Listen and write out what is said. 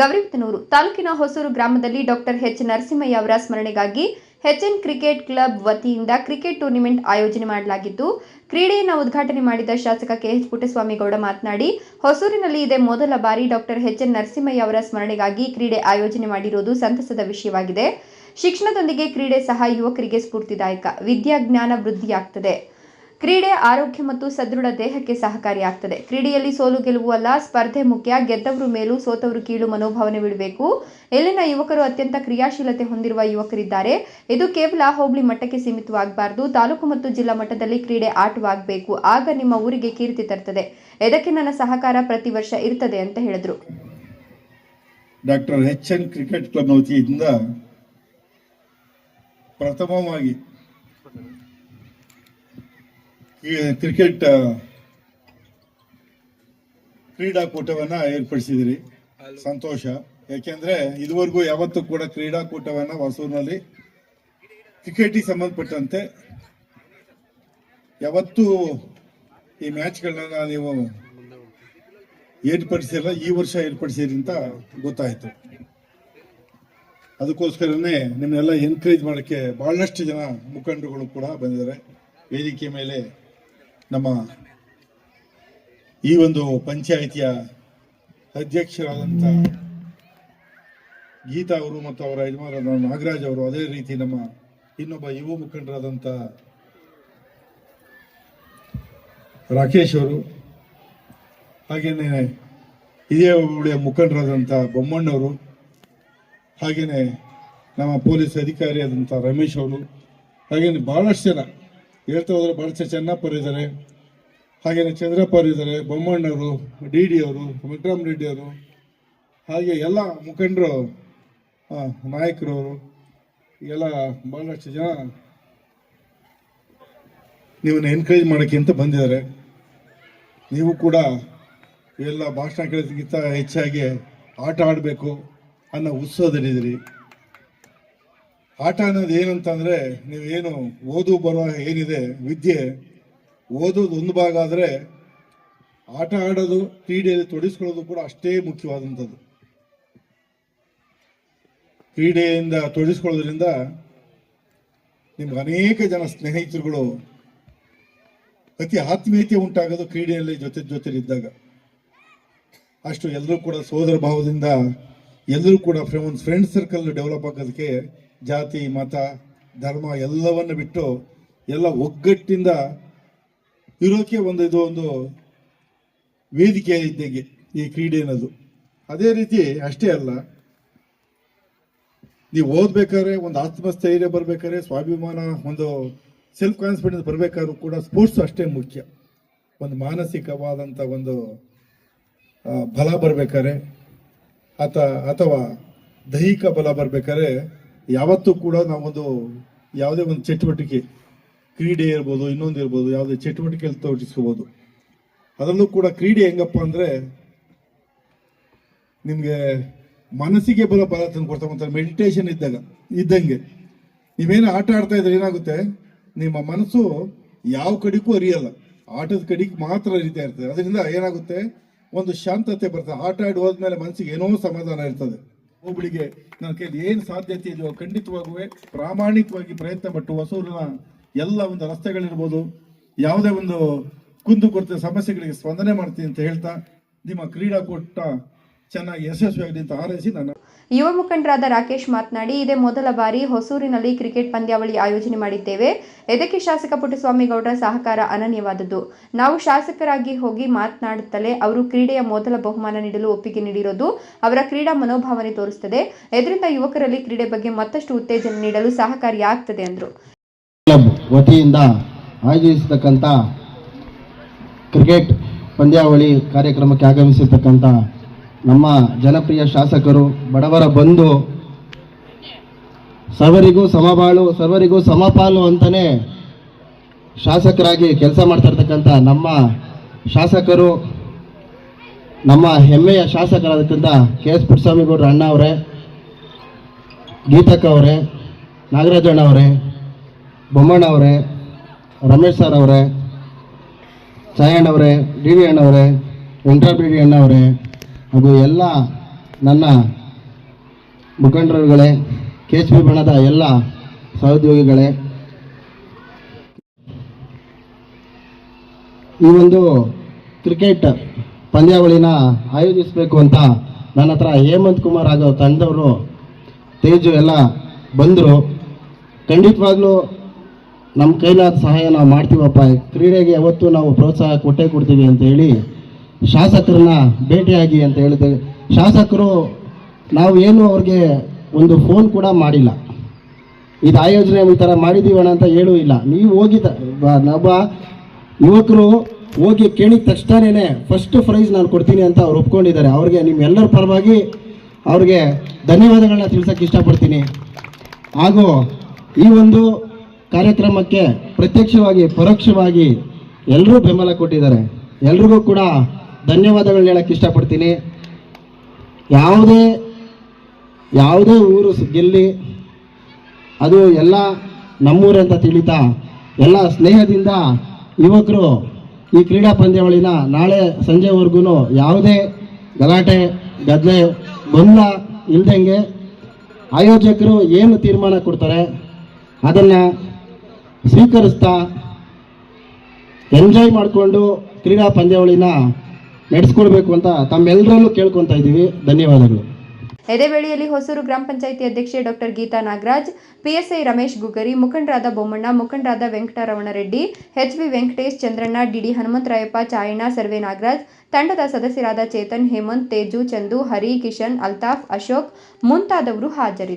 ಗೌರಿಬಿದನೂರು ತಾಲೂಕಿನ ಹೊಸೂರು ಗ್ರಾಮದಲ್ಲಿ doctor H Narasimhaiah ಅವರ ಸ್ಮರಣೆಗಾಗಿ ಹೆಚ್ಎನ್ ಕ್ರಿಕೆಟ್ ಕ್ಲಬ್ ವತಿಯಿಂದ ಕ್ರಿಕೆಟ್ ಟೂರ್ನಿಮೆಂಟ್ ಆಯೋಜನೆ ಮಾಡಲಾಗಿದ್ದು, ಕ್ರೀಡೆಯನ್ನು ಉದ್ಘಾಟನೆ ಮಾಡಿದ ಶಾಸಕ ಕೆಎಚ್ ಪುಟ್ಟಸ್ವಾಮಿಗೌಡ ಮಾತನಾಡಿ, ಹೊಸೂರಿನಲ್ಲಿ ಇದೇ ಮೊದಲ ಬಾರಿ ಡಾಕ್ಟರ್ ಎಚ್ ಎನ್ ನರಸಿಂಹಯ್ಯ ಅವರ ಸ್ಮರಣೆಗಾಗಿ ಕ್ರೀಡೆ ಆಯೋಜನೆ ಮಾಡಿರುವುದು ಸಂತಸದ ವಿಷಯವಾಗಿದೆ. ಶಿಕ್ಷಣದೊಂದಿಗೆ ಕ್ರೀಡೆ ಸಹ ಯುವಕರಿಗೆ ಸ್ಫೂರ್ತಿದಾಯಕ, ವಿದ್ಯಾಜ್ಞಾನ ವೃದ್ಧಿಯಾಗ್ತದೆ. ಕ್ರೀಡೆ ಆರೋಗ್ಯ ಮತ್ತು ಸದೃಢ ದೇಹಕ್ಕೆ ಸಹಕಾರಿಯಾಗ್ತದೆ. ಕ್ರೀಡೆಯಲ್ಲಿ ಸೋಲು ಗೆಲುವು ಅಲ್ಲ, ಸ್ಪರ್ಧೆ ಮುಖ್ಯ, ಗೆದ್ದವರು ಮೇಲೂ, ಸೋತವರು ಕೀಳು ಮನೋಭಾವನೆ ಬಿಡಬೇಕು. ಇಲ್ಲಿನ ಯುವಕರು ಅತ್ಯಂತ ಕ್ರಿಯಾಶೀಲತೆ ಹೊಂದಿರುವ ಯುವಕರಿದ್ದಾರೆ. ಇದು ಕೇವಲ ಹೋಬಳಿ ಮಟ್ಟಕ್ಕೆ ಸೀಮಿತವಾಗಬಾರದು. ತಾಲೂಕು ಮತ್ತು ಜಿಲ್ಲಾ ಮಟ್ಟದಲ್ಲಿ ಕ್ರೀಡೆ ಆಟವಾಗಬೇಕು. ಆಗ ನಿಮ್ಮ ಊರಿಗೆ ಕೀರ್ತಿ ತರ್ತದೆ. ಇದಕ್ಕೆ ನನ್ನ ಸಹಕಾರ ಪ್ರತಿ ವರ್ಷ ಇರ್ತದೆ ಅಂತ ಹೇಳಿದ್ರು. Doctor H. ಎನ್. ಕ್ರಿಕೆಟ್ ವತಿಯಿಂದ ಪ್ರಥಮವಾಗಿ ಕ್ರಿಕೆಟ್ ಕ್ರೀಡಾಕೂಟವನ್ನು ಏರ್ಪಡಿಸಿದಿರಿ. ಸಂತೋಷ. ಯಾಕೆಂದ್ರೆ ಇದುವರೆಗೂ ಯಾವತ್ತೂ ಕೂಡ ಕ್ರೀಡಾಕೂಟವನ್ನು ಹೊಸೂರಿನಲ್ಲಿ ಕ್ರಿಕೆಟಿಗೆ ಸಂಬಂಧಪಟ್ಟಂತೆ ಯಾವತ್ತೂ ಈ ಮ್ಯಾಚ್ಗಳನ್ನ ನೀವು ಏರ್ಪಡಿಸಿಲ್ಲ. ಈ ವರ್ಷ ಏರ್ಪಡಿಸಿರಿ ಅಂತ ಗೊತ್ತಾಯಿತು. ಅದಕ್ಕೋಸ್ಕರನೇ ನಿಮ್ಮನ್ನೆಲ್ಲ ಎನ್ಕರೇಜ್ ಮಾಡೋಕ್ಕೆ ಬಹಳಷ್ಟು ಜನ ಮುಖಂಡರುಗಳು ಕೂಡ ಬಂದಿದ್ದಾರೆ. ವೇದಿಕೆ ಮೇಲೆ ನಮ್ಮ ಈ ಒಂದು ಪಂಚಾಯಿತಿಯ ಅಧ್ಯಕ್ಷರಾದಂಥ ಗೀತಾ ಅವರು ಮತ್ತು ಅವರ ಯಜಮಾನ ನಾಗರಾಜ್ ಅವರು ಅದೇ ರೀತಿ ನಮ್ಮ ಇನ್ನೊಬ್ಬ ಯುವ ಮುಖಂಡರಾದಂಥ ರಾಕೇಶ್ ಅವರು ಹಾಗೆಯೇ ಇದೇ ಒಳ್ಳೆಯ ಮುಖಂಡರಾದಂಥ ಬೊಮ್ಮಣ್ಣವರು ಹಾಗೆಯೇ ನಮ್ಮ ಪೊಲೀಸ್ ಅಧಿಕಾರಿಯಾದಂಥ ರಮೇಶ್ ಅವರು, ಹಾಗೇನೆ ಭಾಳಷ್ಟು ಜನ ಹೇಳ್ತಾ ಹೋದ್ರೆ ಬಹಳಷ್ಟು ಚೆನ್ನಪ್ಪರು ಇದ್ದಾರೆ. ಹಾಗೇನೆ ಚಂದ್ರಪ್ಪ ಅವರು ಇದ್ದಾರೆ, ಬೊಮ್ಮಣ್ಣವರು, ಡಿ ಡಿ ಅವರು ರೆಡ್ಡಿ ಅವರು ಹಾಗೆ ಎಲ್ಲ ಮುಖಂಡರು ನಾಯಕರವರು, ಎಲ್ಲ ಬಹಳಷ್ಟು ಜನ ನೀವನ್ನ ಎನ್ಕರೇಜ್ ಮಾಡೋಕ್ಕೆ ಅಂತ ಬಂದಿದ್ದಾರೆ. ನೀವು ಕೂಡ ಎಲ್ಲ ಭಾಷಣ ಕೇಳೋದಕ್ಕಿಂತ ಹೆಚ್ಚಾಗಿ ಆಟ ಆಡಬೇಕು ಅನ್ನೋ ಉತ್ಸಾಹದಲ್ಲಿದ್ದೀರಿ. ಆಟ ಅನ್ನೋದು ಏನಂತಂದ್ರೆ, ನೀವೇನು ಓದು ಬರೋ ಏನಿದೆ, ವಿದ್ಯೆ ಓದೋದು ಒಂದು ಭಾಗ ಆದರೆ, ಆಟ ಆಡೋದು, ಕ್ರೀಡೆಯಲ್ಲಿ ತೊಡಗಿಸ್ಕೊಳ್ಳೋದು ಕೂಡ ಅಷ್ಟೇ ಮುಖ್ಯವಾದಂಥದ್ದು. ಕ್ರೀಡೆಯಿಂದ ತೊಡಿಸ್ಕೊಳ್ಳೋದ್ರಿಂದ ನಿಮ್ಗೆ ಅನೇಕ ಜನ ಸ್ನೇಹಿತರುಗಳು ಅತಿ ಆತ್ಮೀಯತೆ ಉಂಟಾಗೋದು ಕ್ರೀಡೆಯಲ್ಲಿ ಜೊತೆ ಜೊತೆಲಿದ್ದಾಗ. ಅಷ್ಟು ಎಲ್ಲರೂ ಕೂಡ ಸೋದರ ಭಾವದಿಂದ ಎಲ್ಲರೂ ಕೂಡ ಫ್ರೆಂಡ್ಸ್ ಫ್ರೆಂಡ್ ಸರ್ಕಲ್ ಡೆವಲಪ್ ಆಗೋದಕ್ಕೆ ಜಾತಿ, ಮತ, ಧರ್ಮ ಎಲ್ಲವನ್ನು ಬಿಟ್ಟು ಎಲ್ಲ ಒಗ್ಗಟ್ಟಿಂದ ಇರೋಕೆ ಒಂದು ಇದು ಒಂದು ವೇದಿಕೆ ಇದ್ದಂಗೆ ಈ ಕ್ರೀಡೆ ಅನ್ನೋದು. ಅದೇ ರೀತಿ ಅಷ್ಟೇ ಅಲ್ಲ, ನೀವು ಓದ್ಬೇಕಾದ್ರೆ ಒಂದು ಆತ್ಮಸ್ಥೈರ್ಯ ಬರ್ಬೇಕಾದ್ರೆ ಸ್ವಾಭಿಮಾನ, ಒಂದು ಸೆಲ್ಫ್ ಕಾನ್ಫಿಡೆನ್ಸ್ ಬರ್ಬೇಕಾದ್ರೂ ಕೂಡ ಸ್ಪೋರ್ಟ್ಸ್ ಅಷ್ಟೇ ಮುಖ್ಯ. ಒಂದು ಮಾನಸಿಕವಾದಂಥ ಒಂದು ಬಲ ಬರಬೇಕಾದ್ರೆ ಅಥ ಅಥವಾ ದೈಹಿಕ ಬಲ ಬರ್ಬೇಕಾದ್ರೆ ಯಾವತ್ತೂ ಕೂಡ ನಾವೊಂದು ಯಾವುದೇ ಒಂದು ಚಟುವಟಿಕೆ ಕ್ರೀಡೆ ಇರ್ಬೋದು, ಇನ್ನೊಂದು ಇರ್ಬೋದು, ಯಾವುದೇ ಚಟುವಟಿಕೆಯಲ್ಲಿ ತೋರಿಸ್ಕೋಬೋದು. ಅದರಲ್ಲೂ ಕೂಡ ಕ್ರೀಡೆ ಹೆಂಗಪ್ಪ ಅಂದ್ರೆ ನಿಮಗೆ ಮನಸ್ಸಿಗೆ ಬಲ ಬಲ ತಂದು ಕೊಡ್ತಕ್ಕಂಥ ಮೆಡಿಟೇಷನ್ ಇದ್ದಾಗ, ಇದ್ದಂಗೆ. ನೀವೇನು ಆಟ ಆಡ್ತಾ ಇದ್ರೆ ಏನಾಗುತ್ತೆ? ನಿಮ್ಮ ಮನಸ್ಸು ಯಾವ ಕಡೆಗೂ ಅರಿಯಲ್ಲ. ಆಟದ ಕಡೆಗೆ ಮಾತ್ರ ಅರಿತಾ ಇರ್ತದೆ. ಅದರಿಂದ ಏನಾಗುತ್ತೆ? ಒಂದು ಶಾಂತತೆ ಬರ್ತದೆ. ಆಟ ಆಡಿ ಹೋದ್ಮೇಲೆ ಮನಸ್ಸಿಗೆ ಏನೋ ಸಮಾಧಾನ ಇರ್ತದೆ. ಒಬ್ಬಳಿಗೆ ನನ್ನ ಕೈಲಿ ಏನು ಸಾಧ್ಯತೆ ಇದೆಯೋ ಖಂಡಿತವಾಗೂ ಪ್ರಾಮಾಣಿಕವಾಗಿ ಪ್ರಯತ್ನ ಪಟ್ಟು ಹೊಸೂರಿನ ಎಲ್ಲ ಒಂದು ರಸ್ತೆಗಳಿರ್ಬೋದು, ಯಾವುದೇ ಒಂದು ಕುಂದು ಕೊರತೆ ಸಮಸ್ಯೆಗಳಿಗೆ ಸ್ಪಂದನೆ ಮಾಡ್ತೀನಿ ಅಂತ ಹೇಳ್ತಾ ನಿಮ್ಮ ಕ್ರೀಡಾಕೂಟ ಚೆನ್ನಾಗಿ ಯಶಸ್ವಿಯಾಗಲಿ ಅಂತ ಹಾರೈಸಿ ನನ್ನ ಯುವ ಮುಖಂಡರಾದ ರಾಕೇಶ್ ಮಾತನಾಡಿ ಇದೇ ಮೊದಲ ಬಾರಿ ಹೊಸೂರಿನಲ್ಲಿ ಕ್ರಿಕೆಟ್ ಪಂದ್ಯಾವಳಿ ಆಯೋಜನೆ ಮಾಡಿದ್ದೇವೆ. ಇದಕ್ಕೆ ಶಾಸಕ ಪುಟ್ಟಸ್ವಾಮಿಗೌಡರ ಸಹಕಾರ ಅನನ್ಯವಾದದ್ದು? ನಾವು ಶಾಸಕರಾಗಿ ಹೋಗಿ ಮಾತನಾಡುತ್ತಲೇ ಅವರು ಕ್ರೀಡೆಯ ಮೊದಲ ಬಹುಮಾನ ನೀಡಲು ಒಪ್ಪಿಗೆ ನೀಡಿರೋದು ಅವರ ಕ್ರೀಡಾ ಮನೋಭಾವನೆ ತೋರಿಸುತ್ತದೆ ಇದರಿಂದ ಯುವಕರಲ್ಲಿ ಕ್ರೀಡೆ ಬಗ್ಗೆ ಮತ್ತಷ್ಟು ಉತ್ತೇಜನ ನೀಡಲು ಸಹಕಾರಿಯಾಗ್ತದೆ ಎಂದರು ಕ್ಲಬ್ ವತಿಯಿಂದ ಆಯೋಜಿಸತಕ್ಕಂಥ ಕ್ರಿಕೆಟ್ ಪಂದ್ಯಾವಳಿ ಕಾರ್ಯಕ್ರಮಕ್ಕೆ ಆಗಮಿಸಿರ್ತಕ್ಕಂಥ ನಮ್ಮ ಜನಪ್ರಿಯ ಶಾಸಕರು, ಬಡವರ ಬಂಧು, ಸರ್ವರಿಗೂ ಸಮಬಾಳು, ಸರ್ವರಿಗೂ ಸಮಪಾಲು ಅಂತಲೇ ಶಾಸಕರಾಗಿ ಕೆಲಸ ಮಾಡ್ತಾ ಇರ್ತಕ್ಕಂಥ ನಮ್ಮ ಶಾಸಕರು, ನಮ್ಮ ಹೆಮ್ಮೆಯ ಶಾಸಕರಾದಂಥ ಕೆ ಎಸ್ ಪುಟ್ಟಸ್ವಾಮಿಗೌಡರು ಅಣ್ಣ ಅವರೇ, ಗೀತಕ್ಕ ಅವರೇ ನಾಗರಾಜಣ್ಣ ಅವರೇ, ಬೊಮ್ಮಣ್ಣ ಅವರೇ, ರಮೇಶ್ ಸರ್ ಅವರೇ ಸಾಯಣ್ಣವರೇ ಡಿ ವಿ ಅಣ್ಣವರೇ ವೆಂಕಟರಾಮ್ ಡಿ ಅಣ್ಣ ಅವರೇ ಹಾಗೂ ಎಲ್ಲ ನನ್ನ ಮುಖಂಡರುಗಳೇ ಕೆ ಬಣದ ಎಲ್ಲ ಸಹೋದ್ಯೋಗಿಗಳೇ. ಈ ಒಂದು ಕ್ರಿಕೆಟ್ ಪಂದ್ಯಾವಳಿನ ಆಯೋಜಿಸಬೇಕು ಅಂತ ನನ್ನ ಹತ್ರ ಹೇಮಂತ್ ಕುಮಾರ್ ಆಗೋ ತಂಡವರು ತೇಜು ಎಲ್ಲ ಬಂದರು. ಖಂಡಿತವಾಗ್ಲೂ ನಮ್ಮ ಕೈಲಾದ ಸಹಾಯ ನಾವು ಮಾಡ್ತೀವಪ್ಪ. ಕ್ರೀಡೆಗೆ ಯಾವತ್ತೂ ನಾವು ಪ್ರೋತ್ಸಾಹ ಕೊಟ್ಟೇ ಕೊಡ್ತೀವಿ ಅಂತ ಹೇಳಿ ಶಾಸಕರನ್ನ ಭೇಟಿಯಾಗಿ ಅಂತ ಹೇಳಿದ್ದೇವೆ. ಶಾಸಕರು, ನಾವು ಏನು ಅವ್ರಿಗೆ ಒಂದು ಫೋನ್ ಕೂಡ ಮಾಡಿಲ್ಲ. ಇದು ಆಯೋಜನೆ ಈ ಥರ ಮಾಡಿದ್ದೀವಣ ಅಂತ ಹೇಳೂ ಇಲ್ಲ. ನೀವು ಹೋಗಿ ನಬ್ಬ ಯುವಕರು ಹೋಗಿ ಕೇಳಿದ ತಕ್ಷಣನೇ ಫಸ್ಟ್ ಪ್ರೈಸ್ ನಾನು ಕೊಡ್ತೀನಿ ಅಂತ ಅವ್ರು ಒಪ್ಕೊಂಡಿದ್ದಾರೆ. ಅವ್ರಿಗೆ ನಿಮ್ಮೆಲ್ಲರ ಪರವಾಗಿ ಅವ್ರಿಗೆ ಧನ್ಯವಾದಗಳನ್ನ ತಿಳ್ಸಕ್ಕೆ ಇಷ್ಟಪಡ್ತೀನಿ. ಹಾಗೂ ಈ ಒಂದು ಕಾರ್ಯಕ್ರಮಕ್ಕೆ ಪ್ರತ್ಯಕ್ಷವಾಗಿ, ಪರೋಕ್ಷವಾಗಿ ಎಲ್ಲರೂ ಬೆಂಬಲ ಕೊಟ್ಟಿದ್ದಾರೆ. ಎಲ್ರಿಗೂ ಕೂಡ ಧನ್ಯವಾದಗಳನ್ನ ಹೇಳಕ್ಕೆ ಇಷ್ಟಪಡ್ತೀನಿ. ಯಾವುದೇ ಯಾವುದೇ ಊರು ಗೆಲ್ಲಿ, ಅದು ಎಲ್ಲ ನಮ್ಮೂರು ಅಂತ ತಿಳಿತಾ, ಎಲ್ಲ ಸ್ನೇಹದಿಂದ ಯುವಕರು ಈ ಕ್ರೀಡಾ ಪಂದ್ಯಾವಳಿನ ನಾಳೆ ಸಂಜೆವರೆಗೂ ಯಾವುದೇ ಗಲಾಟೆ ಗದ್ದಲೆ ಗೊಂದಲ ಇಲ್ದಂಗೆ ಆಯೋಜಕರು ಏನು ತೀರ್ಮಾನ ಕೊಡ್ತಾರೆ ಅದನ್ನು ಸ್ವೀಕರಿಸ್ತಾ, ಎಂಜಾಯ್ ಮಾಡಿಕೊಂಡು ಕ್ರೀಡಾ ಪಂದ್ಯಾವಳಿನ ನಡೆಸ್ಕೊಡ್ಬೇಕು ಅಂತ ತಮ್ಮೆಲ್ಲರಲ್ಲೂ ಕೇಳ್ಕೊತಾ ಇದ್ದೀವಿ. ಧನ್ಯವಾದಗಳು. ಎದೆಬೇಳಿಯಲ್ಲಿ ಹೊಸೂರು ಗ್ರಾಮ ಪಂಚಾಯಿತಿ ಅಧ್ಯಕ್ಷೆ ಡಾಕ್ಟರ್ ಗೀತಾ ನಾಗರಾಜ್, ಪಿಎಸ್ಐ ರಮೇಶ್ ಗುಗರಿ ಮುಖಂಡರಾದ ಬೊಮ್ಮಣ್ಣ, ಮುಖಂಡರಾದ Venkataramanareddy HV Venkatesh Chandranna DD Hanumantharayappa, Chayanna, survey Nagaraj, ತಂಡದ ಸದಸ್ಯರಾದ ಚೇತನ್ ಹೇಮಂತ್, ತೇಜು ಚಂದು, ಹರಿ ಕಿಶನ್, ಅಲ್ತಾಫ್ ಅಶೋಕ್ ಮುಂತಾದವರು ಹಾಜರಿದ್ದರು.